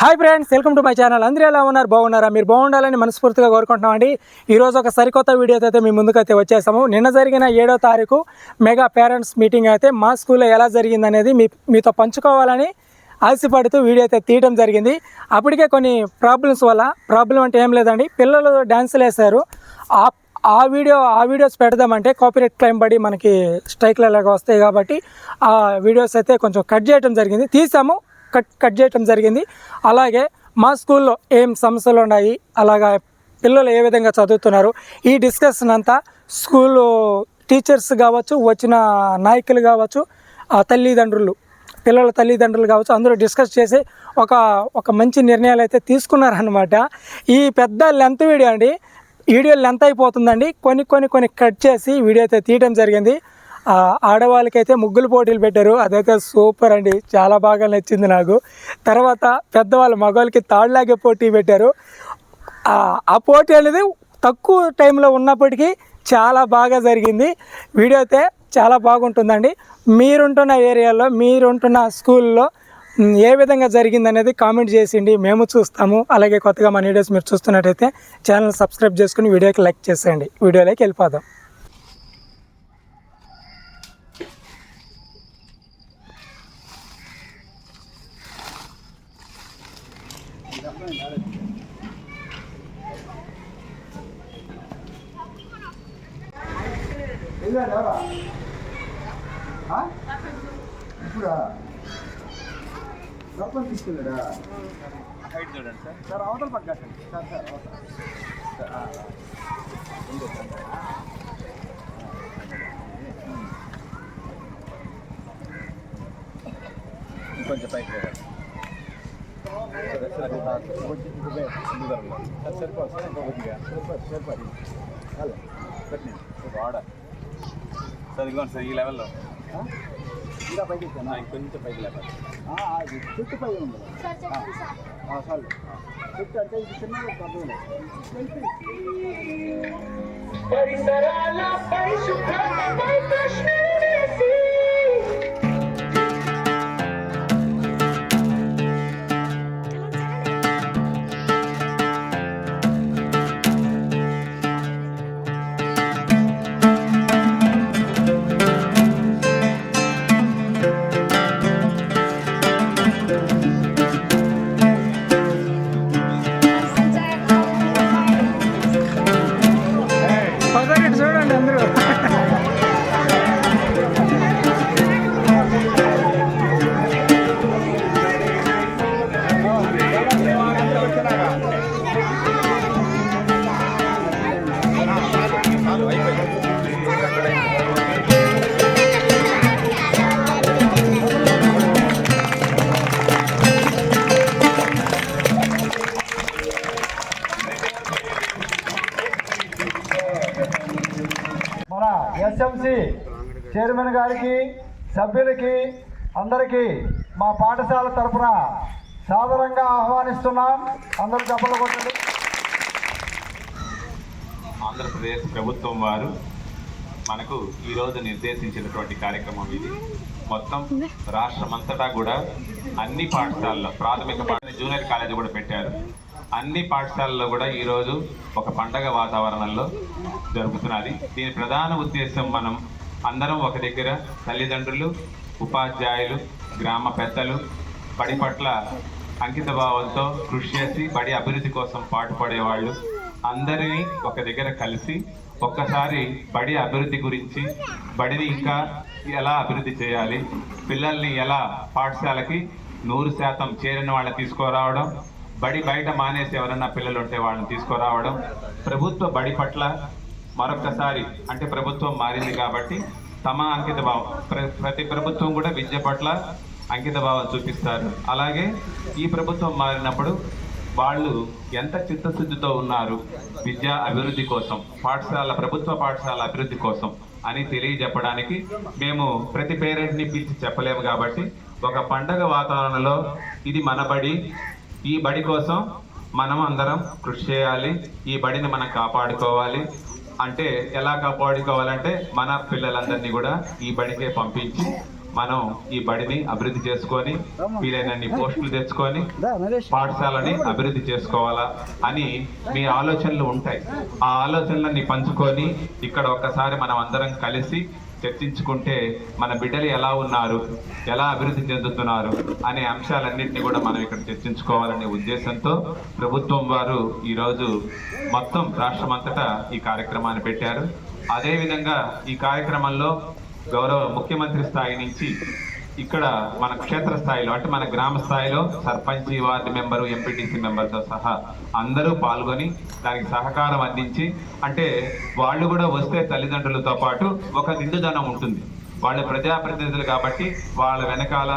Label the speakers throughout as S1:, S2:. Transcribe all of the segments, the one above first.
S1: Hi friends welcome to my channel. అందరూ ఎలా ఉన్నారు? బాగున్నారా? మీరు బాగుండాలని మనస్ఫూర్తిగా కోరుకుంటున్నామండి ఈరోజు ఒక సరికొత్త వీడియోతో అయితే మీ ముందుకైతే వచ్చేసాము. నిన్న జరిగిన ఏడో తారీఖు మెగా పేరెంట్స్ మీటింగ్ అయితే మా స్కూల్లో ఎలా జరిగిందనేది మీ మీతో పంచుకోవాలని ఆశపడుతూ వీడియో అయితే తీయడం జరిగింది. అప్పటికే కొన్ని ప్రాబ్లమ్స్ వల్ల ప్రాబ్లం అంటే ఏం లేదండి. పిల్లలు డ్యాన్సులు వేశారు. ఆ ఆ వీడియో ఆ వీడియోస్ పెడదామంటే కాపీరైట్ క్లైమ్ పడి మనకి స్ట్రైక్లు అలాగా వస్తాయి కాబట్టి ఆ వీడియోస్ అయితే కొంచెం కట్ చేయడం జరిగింది. తీసాము. కట్ కట్ చేయటం జరిగింది. అలాగే మా స్కూల్లో ఏం సమస్యలు ఉన్నాయి అలాగా పిల్లలు ఏ విధంగా చదువుతున్నారు ఈ డిస్కషన్ అంతా స్కూల్ టీచర్స్ కావచ్చు వచ్చిన నాయకులు కావచ్చు ఆ తల్లిదండ్రులు పిల్లల తల్లిదండ్రులు కావచ్చు అందరూ డిస్కస్ చేసి ఒక ఒక మంచి నిర్ణయాలు అయితే తీసుకున్నారనమాట ఈ పెద్ద లెంత్ వీడియో అండి వీడియో లెంత్ అయిపోతుందండి. కొన్ని కొన్ని కొన్ని కట్ చేసి వీడియో అయితే తీయడం జరిగింది. ఆడవాళ్ళకైతే ముగ్గులు పోటీలు పెట్టారు. అదైతే సూపర్ అండి. చాలా బాగా నచ్చింది నాకు. తర్వాత పెద్దవాళ్ళు మగవాళ్ళకి తాళ్ళలాగే పోటీ పెట్టారు. ఆ పోటీ అనేది తక్కువ టైంలో ఉన్నప్పటికీ చాలా బాగా జరిగింది. వీడియో అయితే చాలా బాగుంటుందండి. మీరుంటున్న ఏరియాలో మీరుంటున్న స్కూల్లో ఏ విధంగా జరిగింది అనేది కామెంట్ చేసిండి. మేము చూస్తాము. అలాగే కొత్తగా మన వీడియోస్ మీరు చూస్తున్నట్టయితే ఛానల్ సబ్స్క్రైబ్ చేసుకుని వీడియోకి లైక్ చేసేయండి. వీడియోలోకి వెళ్ళిపోదాం.
S2: వెళ్ళాడా ఇప్పుడా లోపల తీసుకెళ్ళాడా
S3: హైట్ చూడండి సార్
S2: సార్ అవతల పక్కటండి సార్ సార్ అవతల
S3: సార్, ఆ, ఆ. ముందు వచ్చండి. ఇంకొంచెం పైకి వెళ్ళండి. సరే, సార్, ఇదిగోండి సార్ ఈ లెవెల్లో
S2: ఇంకా పైకి
S3: కొంచెం పైకి లేపాలి
S2: చెట్టు పై ఉంది సార్ చెట్టు అంటే ఇది చిన్న పద్ధతి
S4: పరిసరాలపై ప్రశ్నలు
S2: సభ్యులకి అందరికీ మా పాఠశాల తరఫున సాదరంగా ఆహ్వానిస్తున్నాం. అందరూ చెప్పలు కొట్టండి.
S3: ఆంధ్రప్రదేశ్ ప్రభుత్వం వారు మనకు ఈరోజు నిర్దేశించినటువంటి కార్యక్రమం ఇది. మొత్తం రాష్ట్రమంతటా కూడా అన్ని పాఠశాలలో ప్రాథమిక పాఠశాల జూనియర్ కాలేజీ కూడా పెట్టారు. అన్ని పాఠశాలల్లో కూడా ఈరోజు ఒక పండగ వాతావరణంలో జరుగుతున్నది. దీని ప్రధాన ఉద్దేశం మనం అందరం ఒక దగ్గర తల్లిదండ్రులు ఉపాధ్యాయులు గ్రామ పెద్దలు బడి పట్ల అంకిత భావంతో కృషి చేసి బడి అభివృద్ధి కోసం పాటుపడేవాళ్ళు. అందరినీ ఒక దగ్గర కలిసి ఒక్కసారి బడి అభివృద్ధి గురించి బడిని ఇంకా ఎలా అభివృద్ధి చేయాలి పిల్లల్ని ఎలా పాఠశాలకి నూరు శాతం చేరిన వాళ్ళని తీసుకురావడం బడి బయట మానేసి ఎవరన్నా పిల్లలు ఉంటే వాళ్ళని తీసుకురావడం ప్రభుత్వ బడి పట్ల మరొకసారి అంటే ప్రభుత్వం మారింది కాబట్టి తమ అంకిత భావం ప్రతి ప్రభుత్వం కూడా విద్య పట్ల అంకిత భావం చూపిస్తారు. అలాగే ఈ ప్రభుత్వం మారినప్పుడు వాళ్ళు ఎంత చిత్తశుద్ధితో ఉన్నారు విద్యా అభివృద్ధి కోసం పాఠశాల ప్రభుత్వ పాఠశాల అభివృద్ధి కోసం అని తెలియజెప్పడానికి మేము ప్రతి పేరెంట్ని పిలిచి చెప్పలేము కాబట్టి ఒక పండగ వాతావరణంలో ఇది మన బడి ఈ బడి కోసం మనం అందరం కృషి చేయాలి ఈ బడిని మనం కాపాడుకోవాలి అంటే ఎలా కాపాడుకోవాలంటే మన పిల్లలందరినీ కూడా ఈ బడికే పంపించి మనం ఈ బడిని అభివృద్ధి చేసుకొని వీలైనన్ని పోస్టులు తెచ్చుకొని పాఠశాలని అభివృద్ధి చేసుకోవాలా అని మీ ఆలోచనలు ఉంటాయి. ఆ ఆలోచనలన్నీ పంచుకొని ఇక్కడ ఒక్కసారి మనం అందరం కలిసి చర్చించుకుంటే మన బిడ్డలు ఎలా ఉన్నారు ఎలా అభివృద్ధి చెందుతున్నారు అనే అంశాలన్నింటినీ కూడా మనం ఇక్కడ చర్చించుకోవాలనే ఉద్దేశంతో ప్రభుత్వం వారు ఈరోజు మొత్తం రాష్ట్రమంతటా ఈ కార్యక్రమాన్ని పెట్టారు. అదేవిధంగా ఈ కార్యక్రమంలో గౌరవ ముఖ్యమంత్రి స్థాయి నుంచి ఇక్కడ మన క్షేత్ర స్థాయిలో అంటే మన గ్రామ స్థాయిలో సర్పంచ్ వార్డు మెంబరు ఎంపీటీసీ మెంబర్తో సహా అందరూ పాల్గొని దానికి సహకారం అందించి అంటే వాళ్ళు కూడా వస్తే తల్లిదండ్రులతో పాటు ఒక నిండుదనం ఉంటుంది. వాళ్ళు ప్రజాప్రతినిధులు కాబట్టి వాళ్ళ వెనకాల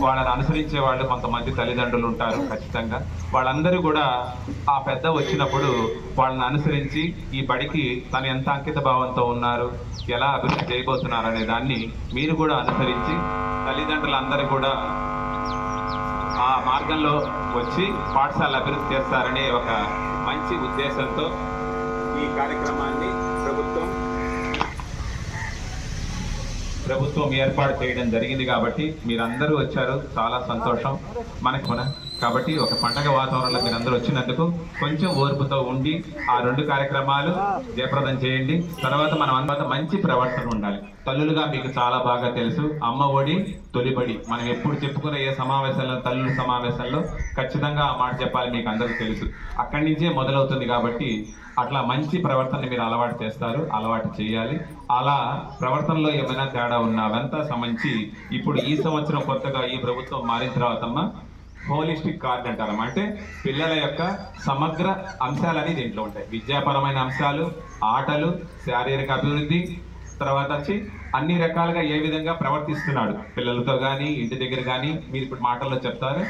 S3: వాళ్ళని అనుసరించే వాళ్ళు కొంతమంది తల్లిదండ్రులు ఉంటారు ఖచ్చితంగా. వాళ్ళందరూ కూడా ఆ పెద్ద వచ్చినప్పుడు వాళ్ళని అనుసరించి ఈ బడికి తను ఎంత అంకిత భావంతో ఉన్నారు ఎలా అభివృద్ధి చేయబోతున్నారు అనే దాన్ని మీరు కూడా అనుసరించి తల్లిదండ్రులందరూ కూడా ఆ మార్గంలో వచ్చి పాఠశాల అభివృద్ధి చేస్తారనే ఒక మంచి ఉద్దేశంతో ఈ కార్యక్రమాన్ని ప్రభుత్వం ప్రభుత్వం ఏర్పాటు చేయడం జరిగింది కాబట్టి మీరందరూ వచ్చారు. చాలా సంతోషం. మనకు మన కాబట్టి ఒక పండగ వాతావరణంలో మీరందరూ వచ్చినందుకు కొంచెం ఓర్పుతో ఉండి ఆ రెండు కార్యక్రమాలు జయప్రదం చేయండి. తర్వాత మనం అంతా మంచి ప్రవర్తన ఉండాలి. తల్లులుగా మీకు చాలా బాగా తెలుసు. అమ్మ ఒడి తొలిబడి మనం ఎప్పుడు చెప్పుకునే ఏ సమావేశంలో తల్లుల సమావేశంలో ఖచ్చితంగా ఆ మాట చెప్పాలి మీకు అందరికీ తెలుసు. అక్కడి నుంచే మొదలవుతుంది కాబట్టి అట్లా మంచి ప్రవర్తన మీరు అలవాటు చేస్తారు అలవాటు చేయాలి. అలా ప్రవర్తనలో ఏమైనా తేడా ఉన్నా అవంతా సమంచి ఇప్పుడు ఈ సంవత్సరం కొత్తగా ఈ ప్రభుత్వం మారిన తర్వాతమ్మ హోలిస్టిక్ కార్డ్ అంటారు. అంటే పిల్లల యొక్క సమగ్ర అంశాలని దీంట్లో ఉంటాయి. విద్యాపరమైన అంశాలు ఆటలు శారీరక అభివృద్ధి తర్వాత వచ్చి అన్ని రకాలుగా ఏ విధంగా ప్రవర్తిస్తున్నాడు. పిల్లలతో కానీ ఇంటి దగ్గర కానీ మీరు ఇప్పుడు మాటల్లో చెప్తారు.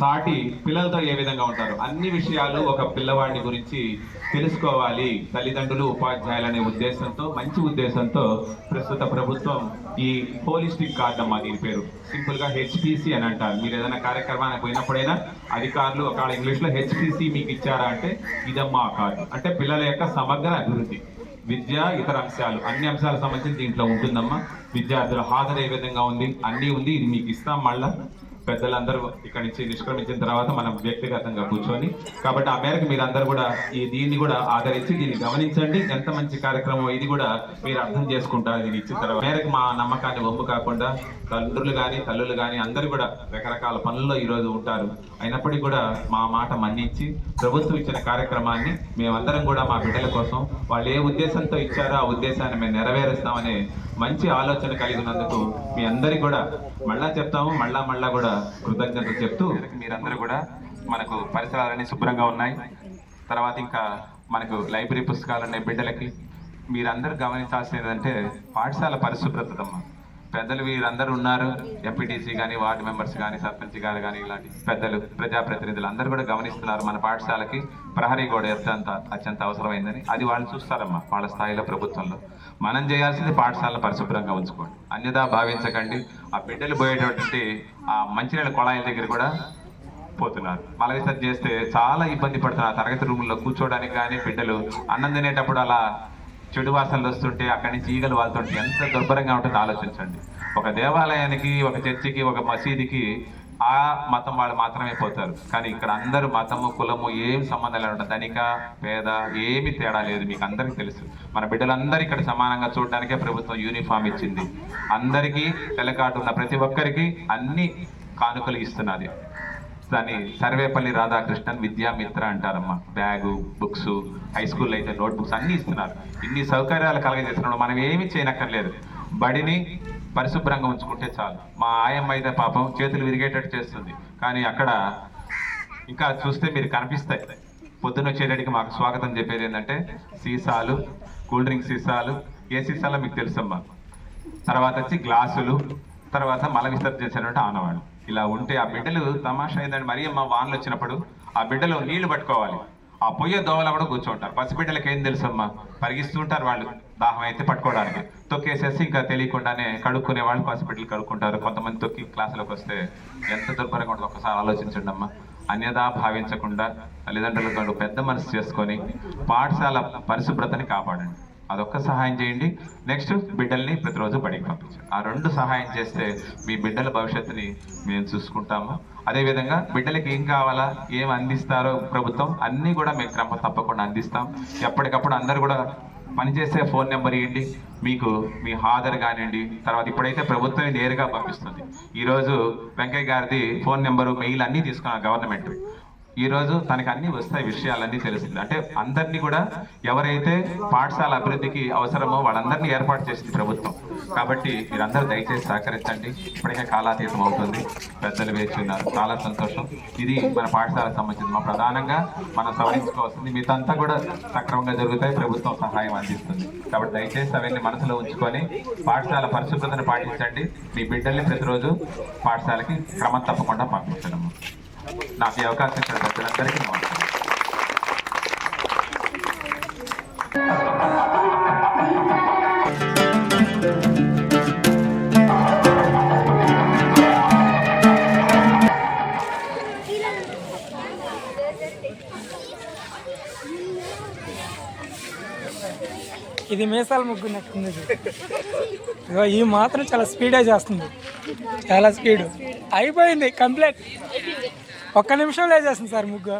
S3: సాటి పిల్లలతో ఏ విధంగా ఉంటారు? అన్ని విషయాలు ఒక పిల్లవాడిని గురించి తెలుసుకోవాలి. తల్లిదండ్రులు ఉపాధ్యాయులు అనే ఉద్దేశంతో మంచి ఉద్దేశంతో ప్రస్తుత ప్రభుత్వం ఈ హోలిస్టిక్ కార్డ్ అమ్మా దీని పేరు. సింపుల్గా హెచ్పిసి అని అంటారు. మీరు ఏదైనా కార్యక్రమానికి పోయినప్పుడైనా అధికారులు ఒకవేళ ఇంగ్లీష్లో హెచ్పిసి మీకు ఇచ్చారా అంటే ఇదమ్మా ఆ కార్డు. అంటే పిల్లల యొక్క సమగ్ర అభివృద్ధి. విద్య ఇతర అంశాలు. అన్ని అంశాలకు సంబంధించి దీంట్లో ఉంటుందమ్మా. విద్యార్థుల హాజరు ఏ విధంగా ఉంది? అన్నీ ఉంది. ఇది మీకు ఇస్తాం మళ్ళా. పెద్దలందరూ ఇక్కడి నుంచి నిష్క్రమించిన తర్వాత మనం వ్యక్తిగతంగా కూర్చొని కాబట్టి ఆ మేరకు మీరు అందరూ కూడా ఈ దీన్ని కూడా ఆదరించి దీన్ని గమనించండి. ఎంత మంచి కార్యక్రమం ఇది కూడా మీరు అర్థం చేసుకుంటారు దీన్ని ఇచ్చిన తర్వాత. మేరకు మా నమ్మకాన్ని వంపు కాకుండా తండ్రులు కానీ తల్లులు కానీ అందరూ కూడా రకరకాల పనుల్లో ఈ రోజు ఉంటారు. అయినప్పటికీ కూడా మా మాట మన్నించి ప్రభుత్వం ఇచ్చిన కార్యక్రమాన్ని మేమందరం కూడా మా బిడ్డల కోసం వాళ్ళు ఏ ఉద్దేశంతో ఇచ్చారో ఆ ఉద్దేశాన్ని మేము నెరవేరుస్తామనే మంచి ఆలోచన కలిగినందుకు మీ అందరికీ కూడా మళ్ళా చెప్తాము. మళ్ళా మళ్ళా కూడా కృతజ్ఞతలు చెప్తూ మీరందరూ కూడా మనకు పరిసరాలన్నీ శుభ్రంగా ఉన్నాయి. తర్వాత ఇంకా మనకు లైబ్రరీ పుస్తకాలు ఉన్నాయి బిడ్డలకి. మీరందరూ గమనించాల్సింది ఏంటంటే పాఠశాల పరిశుభ్రతమ్మ పెద్దలు వీరందరూ ఉన్నారు. ఎంపీటీసీ కానీ వార్డు మెంబర్స్ కానీ సర్పంచ్ గారు కానీ ఇలాంటి పెద్దలు ప్రజాప్రతినిధులు అందరూ కూడా గమనిస్తున్నారు మన పాఠశాలకి. ప్రహరీ గోడ ఎంత అత్యంత అవసరమైందని. అది వాళ్ళు చూస్తారమ్మా వాళ్ళ స్థాయిలో ప్రభుత్వంలో. మనం చేయాల్సింది పాఠశాలను పరిశుభ్రంగా ఉంచుకోండి. అన్యదా భావించకండి. ఆ బిడ్డలు పోయేటటువంటి ఆ మంచినీళ్ళ కొళాయిల దగ్గర కూడా పోతున్నారు. మల విసర్జన చేస్తే చాలా ఇబ్బంది పడుతున్నారు. తరగతి రూముల్లో కూర్చోవడానికి కానీ బిడ్డలు అన్నం తినేటప్పుడు అలా చెడు వాసనలు వస్తుంటే అక్కడి నుంచి ఈగలు వాళ్తుంటే ఎంత దుర్భరంగా ఉంటుందో ఆలోచించండి. ఒక దేవాలయానికి ఒక చర్చికి ఒక మసీదుకి ఆ మతం వాళ్ళు మాత్రమే పోతారు. కానీ ఇక్కడ అందరూ మతము కులము ఏం సంబంధం లేకుండా ధనిక పేద ఏమి తేడా లేదు మీకు అందరికీ తెలుసు. మన బిడ్డలందరూ ఇక్కడ సమానంగా చూడడానికే ప్రభుత్వం యూనిఫామ్ ఇచ్చింది. అందరికీ తెలకాటు ఉన్న ప్రతి ఒక్కరికి అన్ని కానుకలు ఇస్తున్నది. దాన్ని సర్వేపల్లి రాధాకృష్ణన్ విద్యామిత్ర అంటారమ్మా. బ్యాగు బుక్స్ హై స్కూల్ అయితే నోట్ బుక్స్ అన్ని ఇస్తున్నారు. ఇన్ని సౌకర్యాలు కలగజేస్తున్నాడు మనం ఏమీ చేయనక్కర్లేదు. బడిని పరిశుభ్రంగా ఉంచుకుంటే చాలు. మా ఆయమ్మ అయితే పాపం చేతులు విరిగేటట్టు చేస్తుంది. కానీ అక్కడ ఇంకా చూస్తే మీరు కనిపిస్తాయి. పొద్దున్న వచ్చేటడికి మాకు స్వాగతం చెప్పేది ఏంటంటే సీసాలు కూల్ డ్రింక్ సీసాలు ఏ సీసాలో మీకు తెలుసమ్మా? తర్వాత వచ్చి గ్లాసులు తర్వాత మల విసర్జన చేసేటువంటి ఆనవాళ్ళు. ఇలా ఉంటే ఆ బిడ్డలు తమాషా ఏంటంటే మరీ మా వానలు వచ్చినప్పుడు ఆ బిడ్డలు నీళ్ళు పట్టుకోవాలి. ఆ పొయ్య దోవల కూడా కూర్చుంటారు. పసిబిడ్డలకి ఏం తెలుసమ్మా పరిగిస్తుంటారు వాళ్ళు దాహం అయితే పట్టుకోవడానికి. తొక్కేసేసి ఇంకా తెలియకుండానే కడుక్కునే వాళ్ళు పసిబిడ్డలు కడుక్కుంటారు. కొంతమంది తొక్కి క్లాసులోకి వస్తే ఎంత దుర్భరంగా ఉంటుంది ఒకసారి ఆలోచించండి అమ్మా. అన్యదా భావించకుండా తల్లిదండ్రులతో పెద్ద మనసు చేసుకొని పాఠశాల పరిశుభ్రతని కాపాడండి. అదొక్క సహాయం చేయండి. నెక్స్ట్ బిడ్డల్ని ప్రతిరోజు బడికి పంపించండి. ఆ రెండు సహాయం చేస్తే మీ బిడ్డల భవిష్యత్తుని మేము చూసుకుంటాము. అదేవిధంగా బిడ్డలకి ఏం కావాలా ఏం అందిస్తారో ప్రభుత్వం అన్నీ కూడా మేము క్రమ తప్పకుండా అందిస్తాం. ఎప్పటికప్పుడు అందరు కూడా పనిచేసే ఫోన్ నెంబర్ ఇవ్వండి. మీకు మీ హాజరు కానివ్వండి. తర్వాత ఇప్పుడైతే ప్రభుత్వమే నేరుగా పంపిస్తుంది. ఈరోజు వెంకయ్య గారిది ఫోన్ నెంబరు మెయిల్ అన్నీ తీసుకున్నాం గవర్నమెంట్. ఈ రోజు తనకి అన్ని వస్తాయి విషయాలన్నీ తెలుస్తుంది అంటే అందరినీ కూడా ఎవరైతే పాఠశాల అభివృద్ధికి అవసరమో వాళ్ళందరినీ ఏర్పాటు చేసింది ప్రభుత్వం. కాబట్టి మీరందరూ దయచేసి సహకరించండి. ఇప్పటికే కాలాతీతం అవుతుంది. పెద్దలు వేచి ఉన్నారు. చాలా సంతోషం. ఇది మన పాఠశాలకు సంబంధించింది. మా ప్రధానంగా మనం సవరించుకోవాల్సింది మీతంతా కూడా సక్రమంగా జరుగుతాయి. ప్రభుత్వం సహాయం అందిస్తుంది. కాబట్టి దయచేసి అవన్నీ మనసులో ఉంచుకొని పాఠశాల పరిశుభ్రతను పాటించండి. మీ బిడ్డల్ని ప్రతిరోజు పాఠశాలకి క్రమం తప్పకుండా పంపించడం నాకు ఈ అవకాశం ఇచ్చిన ప్రజలందరికీ నమస్కారం
S1: ఇది మీసాల ముగ్గున్నట్టుంది ఇది. ఈ మాత్రం చాలా స్పీడే చేస్తుంది. చాలా స్పీడ్ అయిపోయింది కంప్లీట్ ఒక్క నిమిషంలో చేస్తుంది సార్ ముగ్గు.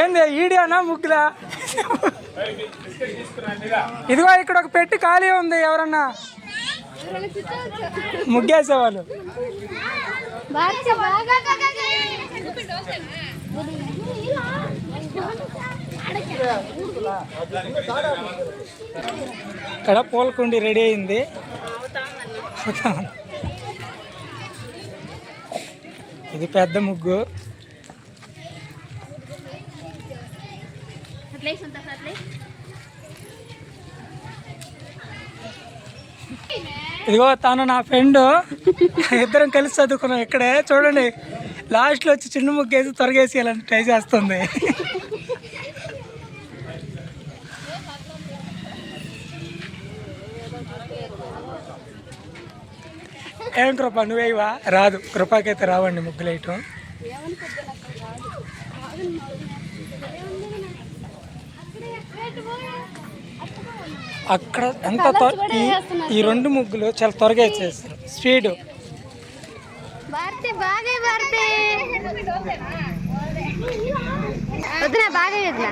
S1: ఏంది ఈడియానా ముగ్గులా? ఇదిగో ఇక్కడ ఒక పెట్టి ఖాళీ ఉంది ఎవరన్నా? ముగ్గేసేవాళ్ళు. ఇక్కడ పూలకుండి రెడీ అయింది. ఇది పెద్ద ముగ్గు. ఇదిగో తను నా ఫ్రెండ్ ఇద్దరం కలిసి చదువుకున్నాం ఇక్కడే. చూడండి లాస్ట్లో వచ్చి చిన్న ముగ్గేసి త్వరగేసి ఇలా ట్రై చేస్తుంది. ఏం కృప? నువ్వేవా రాదు. కృపకైతే రావండి ముగ్గులు వేయటం. అక్కడ ఎంత త్వర ఈ- ఈ రెండు ముగ్గులు చాలా త్వరగా ఇచ్చేస్తారు స్పీడ్.
S5: బాగా వదిన బాగా వదిన.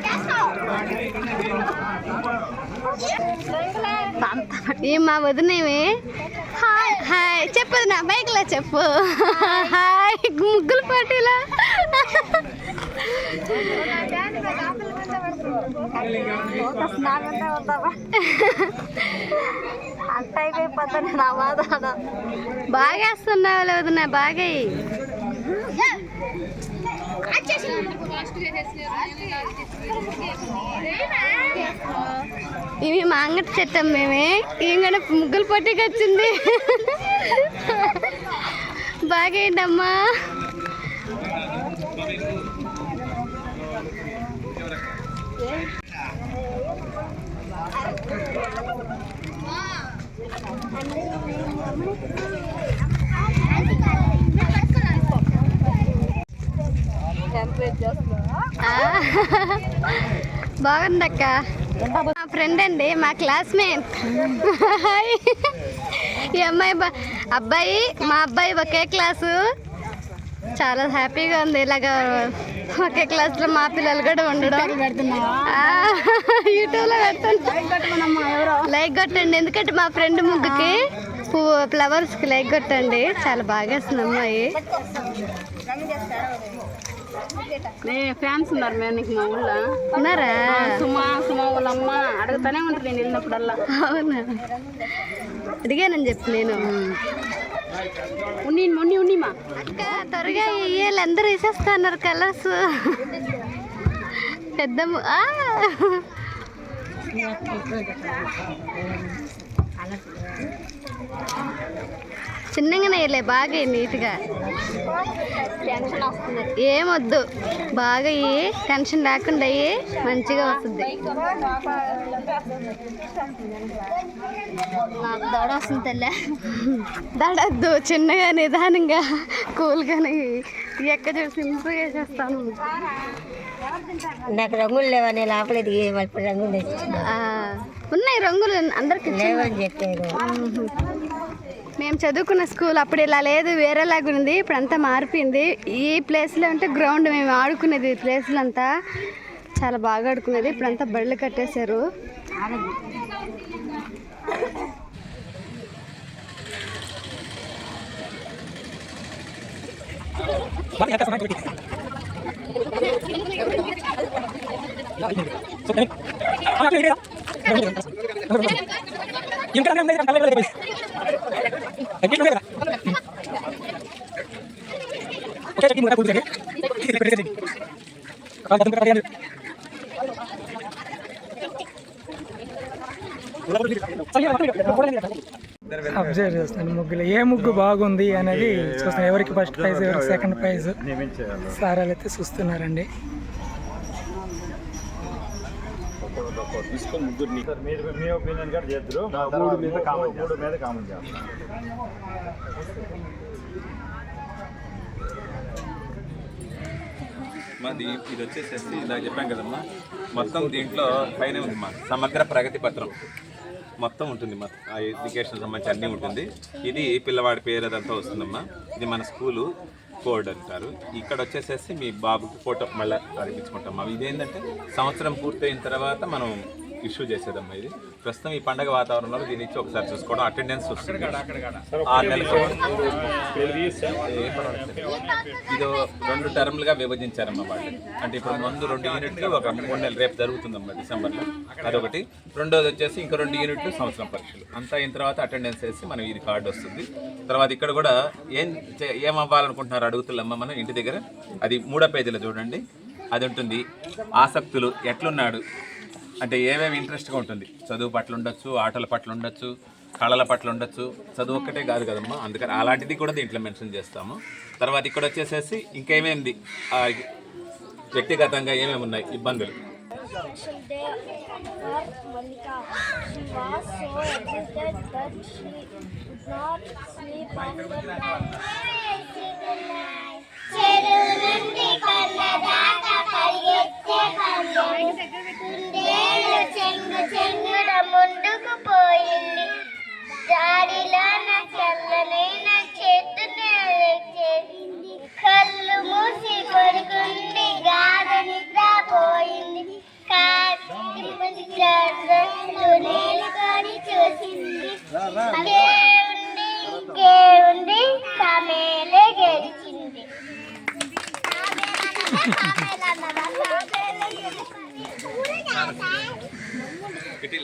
S5: ఏ మా వదినేమి హాయ్ హాయ్ చెప్పు వదిన బైక్లో చెప్పు. హాయ్ ముగ్గులు పార్టీలా? బాగా వేస్తున్నావు వదిన బాగా. ఇవి మా అంగటి మేమే. ఇంకా ముగ్గులు పొట్టికి వచ్చింది. బాగేంటమ్మా బాగుందక్క. మా ఫ్రెండ్ అండి మా క్లాస్మేట్. ఈ అమ్మాయి అబ్బాయి మా అబ్బాయి ఒకే క్లాసు. చాలా హ్యాపీగా ఉంది. ఇలాగ ఒకే క్లాస్లో మా పిల్లలు కూడా ఉండడం. యూట్యూబ్లో పెడతాను లైక్ కొట్టండి. ఎందుకంటే మా ఫ్రెండ్ ముగ్గుకి పువ్వు ఫ్లవర్స్కి లైక్ కొట్టండి చాలా బాగా వేస్తుంది అమ్మాయి
S6: ఫ్యాన్స్ ఉన్నారు మేము నీకు మా ఊళ్ళో.
S5: ఉన్నారా?
S6: సుమా సుమా వాళ్ళ అమ్మ అడుగుతానే ఉంటుంది నేను వెళ్ళినప్పుడల్లా.
S5: అవునా? అడిగానని చెప్పి నేను.
S6: ఉన్ని ఉన్ని ఉన్నిమా.
S5: అక్క త్వరగా ఇయ్యాలి అందరూ వేసేస్తున్నారు కలర్స్. పెద్ద చిన్నగానే వేయలే బాగా నీట్గా. టెన్షన్ వస్తుంది. ఏమొద్దు బాగా ఇయ్యి టెన్షన్ లేకుండా అయ్యి మంచిగా వస్తుంది. దడ వస్తుంది తెల్ల. దడద్దు చిన్నగా నిదానంగా కూల్గానే ఈ అక్క చూసి సింపుల్ చేసేస్తాను
S7: నాకు రంగులు లేవని లోపల దిగి మళ్ళీ రంగులు
S5: ఉన్నాయి రంగులు అందరికి
S7: లేవని చెప్పారు.
S5: మేము చదువుకున్న స్కూల్ అప్పుడు ఇలా లేదు వేరేలాగా ఉంది ఇప్పుడు అంతా మారిపోయింది. ఈ ప్లేస్లో అంటే గ్రౌండ్ మేము ఆడుకునేది ఈ ప్లేస్లో అంతా చాలా బాగా ఆడుకునేది ఇప్పుడు అంతా బళ్ళు కట్టేశారు.
S1: అబ్జర్వ్ చేస్తాను ముగ్గులు. ఏ ముగ్గు బాగుంది అనేది చూస్తాను ఎవరికి ఫస్ట్ ప్రైజ్ ఎవరికి సెకండ్ ప్రైజ్ సార్ అయితే చూస్తున్నారండి.
S2: తీసుకొని ముగ్గురిని. మీరు మీ ఒపీనియన్ కూడా చేద్దరు. మూడు మీద కామన్ మూడు మీద కామన్ చేస్తారు
S3: మాది ఇది వచ్చేసేసి ఇందాక చెప్పాం కదమ్మా. మొత్తం దీంట్లో పైన ఉంది మా సమగ్ర ప్రగతి పత్రం. మొత్తం ఉంటుంది మా ఆ ఎడ్యుకేషన్ సంబంధించి అన్నీ ఉంటుంది. ఇది పిల్లవాడి పేరు అదంతా వస్తుందమ్మా. ఇది మన స్కూలు. కోడ్ అంటారు. ఇక్కడ వచ్చేసేసి మీ బాబుకి ఫోటో మళ్ళీ అనిపించుకుంటాం. అవి ఇదేంటంటే సంవత్సరం పూర్తయిన తర్వాత మనం ఇష్యూ చేసేదమ్మా ఇది. ప్రస్తుతం ఈ పండగ వాతావరణంలో దీని ఇచ్చి ఒకసారి చూసుకోవడం అటెండెన్స్ వస్తుంది. ఆరు ఇది రెండు టర్మ్లుగా విభజించారమ్మా వాళ్ళు. అంటే ఇప్పుడు ముందు రెండు యూనిట్లు ఒక మూడు నెలలు రేపు జరుగుతుందమ్మా డిసెంబర్లో. అదొకటి. రెండోది వచ్చేసి ఇంకా రెండు యూనిట్లు సంవత్సరం పరీక్షలు. అంతా అయిన తర్వాత అటెండెన్స్ వేసి మనం ఇది కార్డు వస్తుంది. తర్వాత ఇక్కడ కూడా ఏం ఏం అవ్వాలనుకుంటున్నారు అడుగుతుల్లమ్మా మనం ఇంటి దగ్గర? అది మూడో పేజీలో చూడండి. అది ఉంటుంది. ఆసక్తులు ఎట్లున్నాడు? అంటే ఏమేమి ఇంట్రెస్ట్గా ఉంటుంది చదువు పట్ల ఉండొచ్చు ఆటల పట్ల ఉండొచ్చు కళల పట్ల ఉండొచ్చు చదువు ఒక్కటే కాదు కదమ్మా అందుకని అలాంటిది కూడా దీంట్లో మెన్షన్ చేస్తాము తర్వాత ఇక్కడ వచ్చేసేసి ఇంకేమేంది ఆ, వ్యక్తిగతంగా ఏమేమి ఉన్నాయి ఇబ్బందులు
S4: not sleep on the night. చెరువు నుండి కళ్ళ చెంగున ముందుకు పోయింది. దారిలో నా చల్లనైన చేతునే కళ్ళు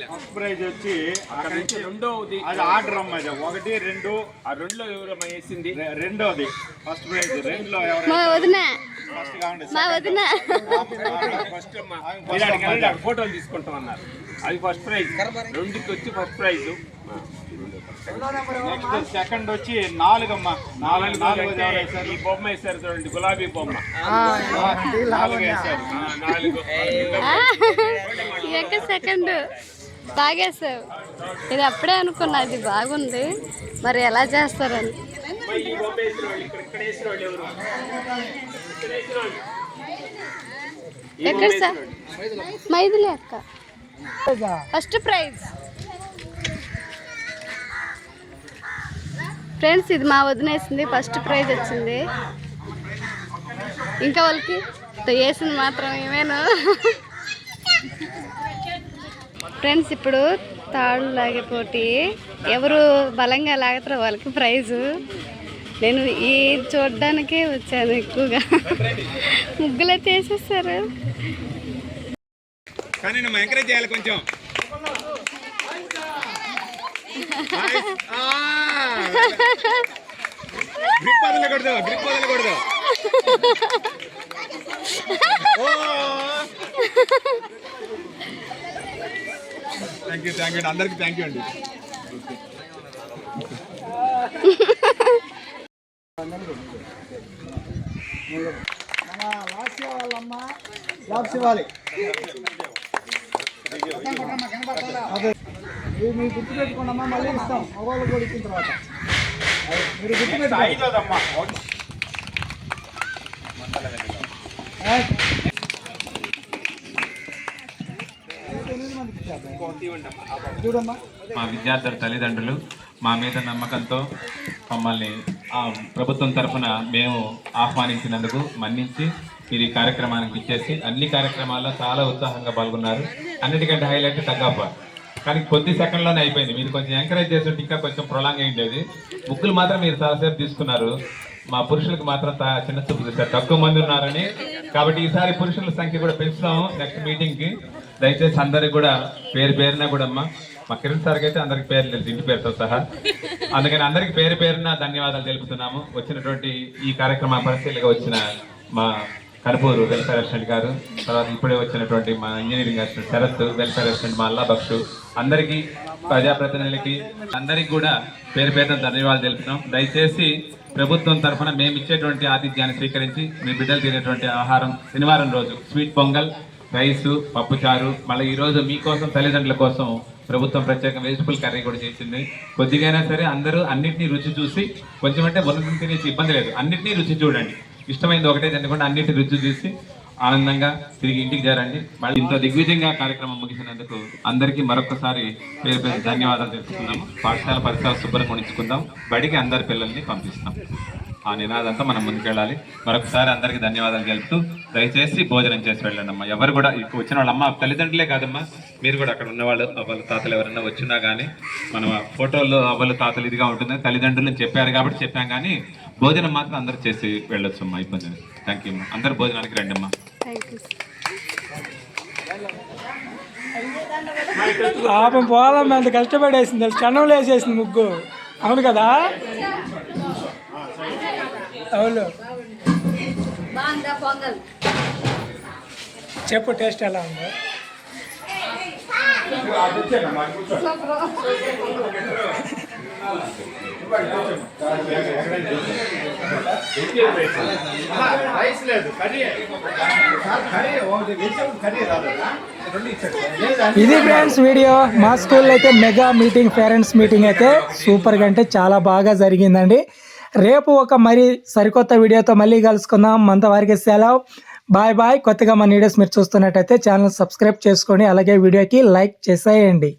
S2: ఫస్ట్ ప్రైజ్ వచ్చి అక్కడ నుంచి రెండోది. అది ఆర్డర్ అమ్మా ఇది ఒకటి రెండు.
S8: ఆ రెండులో ఎవరమ్మా వేసింది?
S2: రె- రెండోది. ఫస్ట్ ప్రైజ్ రెండులో ఎవరు
S5: మా వదిన.
S2: ఫస్ట్ కావండి
S5: మా వదిన.
S8: ఫస్ట్ అమ్మా. మీరు అక్కడికి వెళ్ళి అక్కడ ఫోటోలు తీసుకుంటాం అన్నారు. అది ఫస్ట్ ప్రైజ్ రెండుకి వచ్చి ఫస్ట్ ప్రైజ్
S2: నెక్స్ట్ సెకండ్ వచ్చి నాలుగమ్మా. నాలుగు నాలుగు
S8: ఈ బొమ్మ వేశారు చూడండి గులాబీ బొమ్మ.
S2: నాలుగు వేశారు.
S8: ఆ, నాలుగు
S5: సెకండ్. తాగేసావు ఇది అప్పుడే అనుకున్నా ఇది బాగుంది. మరి ఎలా చేస్తారని. ఎక్కడ సార్? మైథిలి అక్క. First prize. ఫ్రెండ్స్ ఇది మా వదినేసింది ఫస్ట్ ప్రైజ్ వచ్చింది. ఇంకా వాళ్ళకి వేసింది మాత్రం ఏమేను ఫ్రెండ్స్ ఇప్పుడు తాళ్ళు లాగే పోటీ. ఎవరు బలంగా లాగుతారో వాళ్ళకి ప్రైజు. నేను ఈ చూడడానికే వచ్చాను ఎక్కువగా. ముగ్గులైతే వేసేస్తారు
S8: కానీ నువ్వు ఎంకరేజ్ చేయాలి కొంచెం. Ah. గ్రిప్ వదలకూడదు గ్రిప్ వదలకూడదు థ్యాంక్ యూ థ్యాంక్ యూ అందరికి థ్యాంక్ యూ అండి.
S2: లాప్స్ ఇవ్వాలి అదే ఇవి మీరు మళ్ళీ ఇస్తాం. మగవాళ్ళు కూడా ఇచ్చిన తర్వాత. మీరు గుర్తు పెట్టుకోండి ఐదోదమ్మా
S3: మా విద్యార్థుల తల్లిదండ్రులు మా మీద నమ్మకంతో మమ్మల్ని ఆ ప్రభుత్వం తరఫున మేము ఆహ్వానించినందుకు మన్నించి మీరు ఈ కార్యక్రమానికి ఇచ్చేసి అన్ని కార్యక్రమాల్లో చాలా ఉత్సాహంగా పాల్గొన్నారు. అన్నిటికంటే హైలైట్ తగ్గప్ప కానీ కొద్ది సెకండ్లోనే అయిపోయింది. మీరు కొంచెం ఎంకరేజ్ చేసి ఇంకా కొంచెం ప్రొలాంగ్ అయి బుక్కులు మాత్రం మీరు చాలాసేపు తీసుకున్నారు. మా పురుషులకు మాత్రం తా- చిన్న చూపు చూసారు తక్కువ మంది ఉన్నారని. కాబట్టి ఈసారి పురుషుల సంఖ్య కూడా పెంచుతాము నెక్స్ట్ మీటింగ్కి దయచేసి అందరికి కూడా పేరు పేరున కూడా అమ్మా మా కిరణ్ సార్కి అయితే అందరికి పేరు తెలుసు ఇంటి పేరుతో సహా. అందుకని అందరికి పేరు పేరున ధన్యవాదాలు తెలుపుతున్నాము. వచ్చినటువంటి ఈ కార్యక్రమ పరిశీలిగా వచ్చిన మా కర్పూరు వెల్ఫేర్ అసిస్టెంట్ గారు తర్వాత ఇప్పుడే వచ్చినటువంటి మా engineering assistant Sharath welfare assistant మా అల్లా బక్షు. అందరికీ ప్రజాప్రతినిధులకి అందరికీ కూడా పేరు పేరున ధన్యవాదాలు తెలుపుతున్నాం. దయచేసి ప్రభుత్వం తరఫున మేము ఇచ్చేటువంటి ఆతిథ్యాన్ని స్వీకరించి మీ బిడ్డలు తినేటువంటి ఆహారం శనివారం రోజు స్వీట్ పొంగల్ రైసు పప్పుచారు మళ్ళీ ఈరోజు మీకోసం తల్లిదండ్రుల కోసం ప్రభుత్వం ప్రత్యేక వెజిటబుల్ కర్రీ కూడా చేసింది. కొద్దిగైనా సరే అందరూ అన్నింటినీ రుచి చూసి కొంచెం అంటే తినేసి ఇబ్బంది లేదు. అన్నింటినీ రుచి చూడండి. ఇష్టమైంది ఒకటే తినకుండా అన్నిటి రుచి చూసి ఆనందంగా తిరిగి ఇంటికి చేరండి. మళ్ళీ ఇంత దిగ్విజయంగా కార్యక్రమం ముగిసినందుకు అందరికీ మరొకసారి పేరు పేరు ధన్యవాదాలు తెలుపుతున్నాము. పాఠశాల పరిసరాలు శుభ్రంగా ఉంచుకుందాం బడికి అందరి పిల్లల్ని పంపిస్తాం. ఆ నినాదంతో మనం ముందుకెళ్ళాలి. మరొకసారి అందరికీ ధన్యవాదాలు తెలుపుతూ దయచేసి భోజనం చేసి వెళ్ళండి అమ్మా ఎవరు కూడా ఇక్కడ వచ్చిన వాళ్ళ అమ్మ తల్లిదండ్రులే కాదమ్మా. మీరు కూడా అక్కడ ఉన్నవాళ్ళు అవ్వలు తాతలు ఎవరైనా వచ్చినా కానీ మనం ఆ ఫోటోల్లో అవ్వలు తాతలు ఇదిగా ఉంటుంది తల్లిదండ్రులు చెప్పారు కాబట్టి చెప్పాం కానీ భోజనం మాత్రం అందరూ చేసి వెళ్ళొచ్చు అమ్మా ఇబ్బంది థ్యాంక్ యూ అమ్మా. అందరు భోజనానికి రండి అమ్మా
S1: పాపం పోదాం అంత కష్టపడేసింది. క్షణంలో వేసేసింది ముగ్గు. అవును కదా? అవును. చెప్పు టేస్ట్ ఎలా ఉందో?
S2: రైస్ లేదు కర్రీ కర్రీ ఒకటి కర్రీ
S1: ఇది ఫ్రెండ్స్ వీడియో. మా స్కూల్లో అయితే మెగా మీటింగ్ పేరెంట్స్ మీటింగ్ అయితే సూపర్గా అంటే చాలా బాగా జరిగిందండి. రేపు ఒక మరి సరికొత్త వీడియోతో మళ్ళీ కలుసుకుందాం. అంతవరకు సెలవు. బాయ్ బాయ్ కొత్తగా మన వీడియోస్ మీరు చూస్తున్నట్టయితే ఛానల్ సబ్స్క్రైబ్ చేసుకొని అలాగే వీడియోకి లైక్ చేసేయండి.